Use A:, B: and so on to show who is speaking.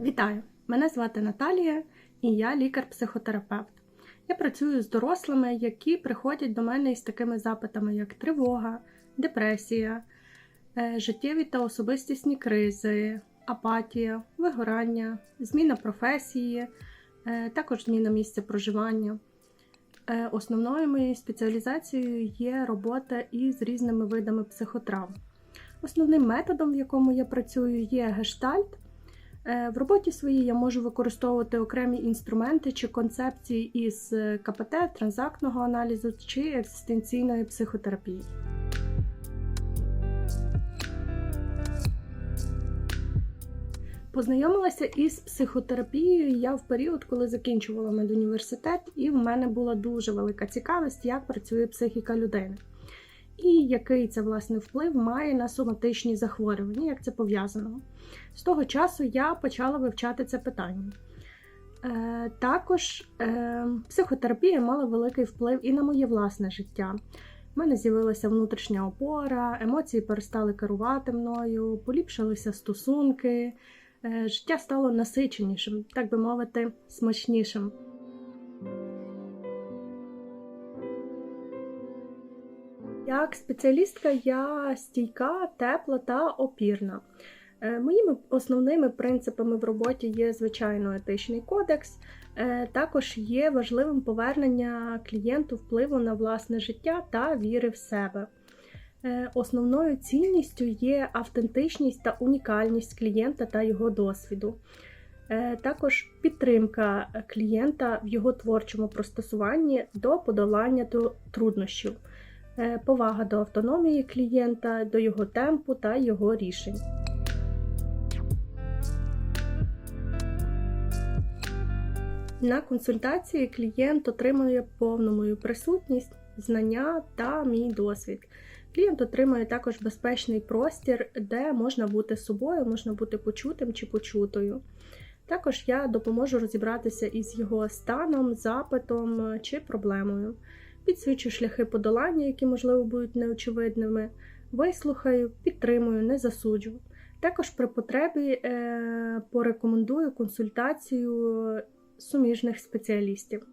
A: Вітаю! Мене звати Наталія і я лікар-психотерапевт. Я працюю з дорослими, які приходять до мене із такими запитами, як тривога, депресія, е, життєві та особистісні кризи, апатія, вигорання, зміна професії, е, також зміна місця проживання. Е, Основною моєю спеціалізацією є робота із різними видами психотравм. Основним методом, в якому я працюю, є гештальт. Е, В роботі своїй я можу використовувати окремі інструменти чи концепції із е, КПТ, транзактного аналізу чи екзистенційної психотерапії. Познайомилася із психотерапією я в період, коли закінчувала медуніверситет, і в мене була дуже велика цікавість, як працює психіка людини. І який це власне вплив має на соматичні захворювання, як це пов'язано. З того часу я почала вивчати це питання. Е, також е, психотерапія мала великий вплив і на моє власне життя. У мене з'явилася внутрішня опора, емоції перестали керувати мною, поліпшилися стосунки, е, життя стало насиченішим, так би мовити, смачнішим. Як спеціалістка я стійка, тепла та опірна. Е, Моїми основними принципами в роботі є, звичайно, етичний кодекс. Е, Також є важливим повернення клієнту впливу на власне життя та віри в себе. Е, Основною цінністю є автентичність та унікальність клієнта та його досвіду. Також підтримка клієнта в його творчому пристосуванні до подолання тру- труднощів, повага до автономії клієнта, до його темпу та його рішень. На консультації клієнт отримує повну мою присутність, знання та мій досвід. Клієнт отримує також безпечний простір, де можна бути собою, можна бути почутим чи почутою. Також я допоможу розібратися із його станом, запитом чи проблемою. Підсвічу шляхи подолання, які, можливо, будуть неочевидними. Вислухаю, підтримую, не засуджу. Також при потребі е, порекомендую консультацію суміжних спеціалістів.